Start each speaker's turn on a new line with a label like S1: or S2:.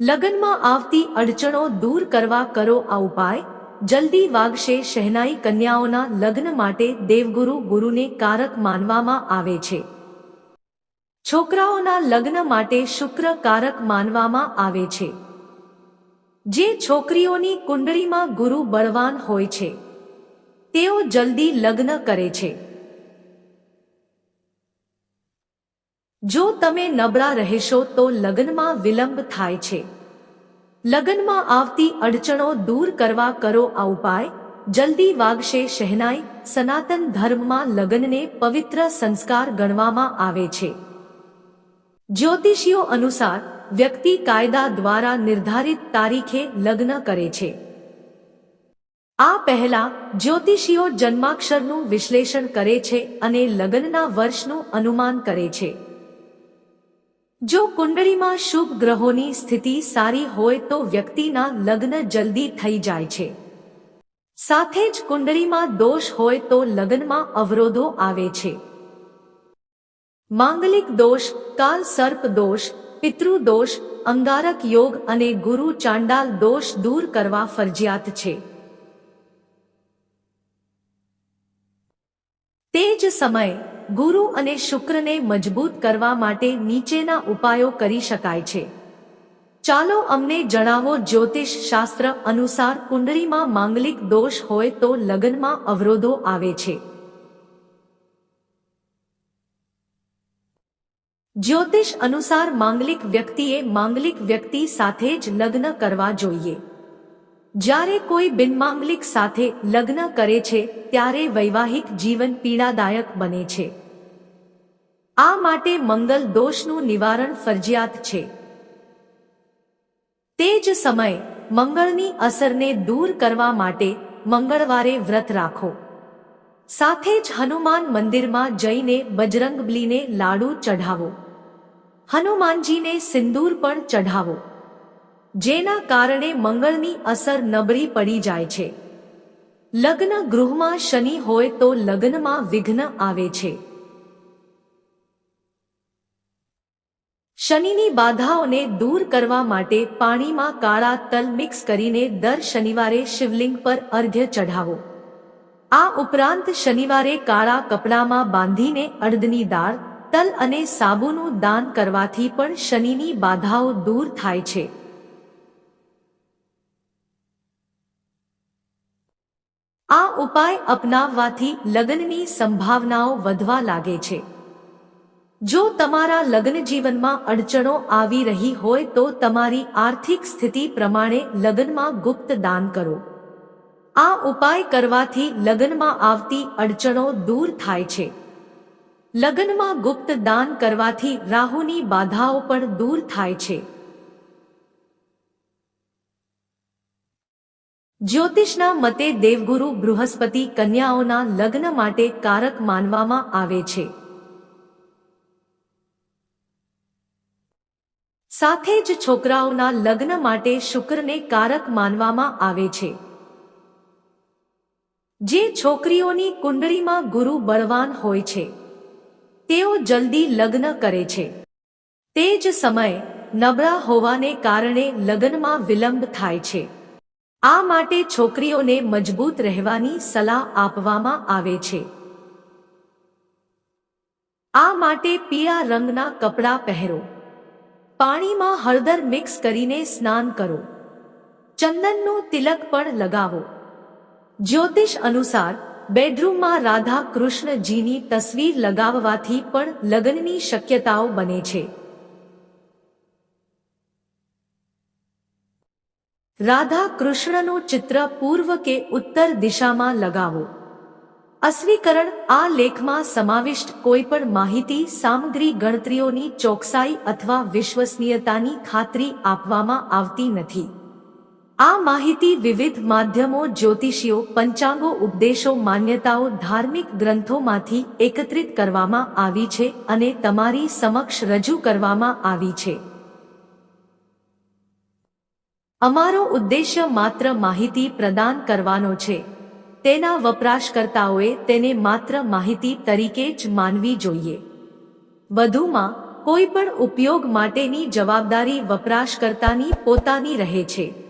S1: લગ્નમાં આવતી અડચણો દૂર કરવા કરો આ ઉપાય. જલ્દી વાગશે શહેનાઈ કન્યાઓના લગ્ન માટે દેવગુરુ ગુરુને કારક માનવામાં આવે છે. છોકરાઓના લગ્ન માટે શુક્ર કારક માનવામાં આવે છે. જે છોકરીઓની કુંડળીમાં ગુરુ બળવાન હોય છે. તેઓ જલ્દી લગ્ન કરે છે. જો તમે નબળા રહેશો તો લગ્નમાં વિલંબ થાય છે. લગ્નમાં આવતી અડચણો દૂર કરવા કરો આ ઉપાય. જલ્દી વાગશે શહેનાઈ, સનાતન ધર્મમાં લગ્નને પવિત્ર સંસ્કાર ગણવામાં આવે છે. જ્યોતિષીઓ અનુસાર, વ્યક્તિ કાયદા દ્વારા નિર્ધારિત તારીખે લગ્ન કરે છે. આ પહેલા, જ્યોતિષીઓ જન્માક્ષરનું વિશ્લેષણ કરે છે અને લગ્નના વર્ષનું અનુમાન કરે છે. જો કુંડળીમાં શુભ ગ્રહોની સ્થિતિ સારી હોય તો વ્યક્તિના લગ્ન જલ્દી થઈ જાય છે. સાથે જ કુંડળીમાં દોષ હોય તો લગ્નમાં અવરોધો આવે છે. માંગલિક દોષ, કાલ સર્પ દોષ, પિતૃ દોષ, અંગારક યોગ અને ગુરુ ચાંડાલ દોષ દૂર કરવા ફરજિયાત છે. તે જ સમયે ગુરુ અને શુક્રને મજબૂત કરવા માટે નીચેના ઉપાયો કરી શકાય છે. ચાલો અમને જણાવો જ્યોતિષ શાસ્ત્ર અનુસાર કુંડળીમાં માંગલિક દોષ હોય તો લગ્નમાં અવરોધો આવે છે. જ્યોતિષ અનુસાર માંગલિક વ્યક્તિએ માંગલિક વ્યક્તિ સાથે જ લગ્ન કરવા જોઈએ. જ્યારે કોઈ બિનમાંગલિક સાથે લગ્ન કરે છે, ત્યારે વૈવાહિક જીવન પીડાદાયક બને છે. આ માટે મંગલ દોષનું નિવારણ ફરજિયાત છે. તે જ સમયે, મંગળની અસરને દૂર કરવા માટે મંગળવારે વ્રત રાખો. સાથે જ હનુમાન મંદિરમાં જઈને બજરંગબલીને લાડુ ચઢાવો. હનુમાનજીને સિંદૂર પણ ચઢાવો. જેના કારણે મંગળની અસર નબળી પડી જાય છે. લગ્ન ગૃહમાં શનિ હોય તો લગ્નમાં વિઘ્ન આવે છે. શનિની બાધાઓને દૂર કરવા માટે પાણીમાં કાળા તલ મિક્સ કરીને દર શનિવારે શિવલિંગ પર અર્ઘ્ય ચઢાવો. આ ઉપરાંત શનિવારે કાળા કપડામાં બાંધીને અડદની દાળ, તલ અને સાબુનું દાન કરવાથી પણ શનિની બાધાઓ દૂર થાય છે આ ઉપાય અપનાવવાથી લગ્નની સંભાવનાઓ વધવા લાગે છે. જો તમારા લગ્ન જીવનમાં અડચણો આવી રહી હોય તો તમારી આર્થિક સ્થિતિ પ્રમાણે લગ્નમાં ગુપ્ત દાન કરો. આ ઉપાય કરવાથી લગ્નમાં આવતી અડચણો દૂર થાય છે. લગ્નમાં ગુપ્ત દાન કરવાથી રાહુની બાધાઓ પણ દૂર થાય છે. જ્યોતિષના મતે દેવગુરુ બૃહસ્પતિ કન્યાઓના લગ્ન માટે કારક માનવામાં આવે છે. સાથે જ છોકરાઓના લગ્ન માટે શુક્રને કારક માનવામાં આવે છે. જે છોકરીઓની કુંડળીમાં ગુરુ બળવાન હોય છે. તેઓ જલ્દી લગ્ન કરે છે. તે જ સમયે નબળા હોવાને કારણે લગ્નમાં વિલંબ થાય છે. આ માટે છોકરીઓને મજબૂત રહેવાની સલાહ આપવામાં આવે છે. આ માટે પીળા રંગના કપડાં પહેરો. પાણીમાં હળદર મિક્સ કરીને સ્નાન કરો. ચંદનનું તિલક પણ લગાવો. જ્યોતિષ અનુસાર, બેડરૂમમાં રાધા કૃષ્ણજીની તસવીર લગાવવાથી પણ લગ્નની શક્યતાઓ બને છે. રાધા કૃષ્ણનું ચિત્ર પૂર્વ કે ઉત્તર દિશામાં લગાવો. અસ્વીકરણ આ લેખમાં સમાવિષ્ટ કોઈપણ માહિતી, સામગ્રી, ગણતરીઓની ચોકસાઈ અથવા વિશ્વસનીયતાની ખાતરી આપવામાં આવતી નથી. આ માહિતી વિવિધ માધ્યમો, જ્યોતિષીઓ, પંચાંગો, ઉપદેશો, માન્યતાઓ, ધાર્મિક ગ્રંથોમાંથી એકત્રિત કરવામાં આવી છે અને તમારી સમક્ષ રજૂ કરવામાં આવી છે. અમારો ઉદ્દેશ્ય માત્ર માહિતી પ્રદાન કરવાનો છે. તેના વપરાશકર્તાઓએ તેને માત્ર માહિતી તરીકે જ માનવી જોઈએ. વધુમાં, કોઈ પણ ઉપયોગ માટેની જવાબદારી વપરાશકર્તાની પોતાની રહે છે.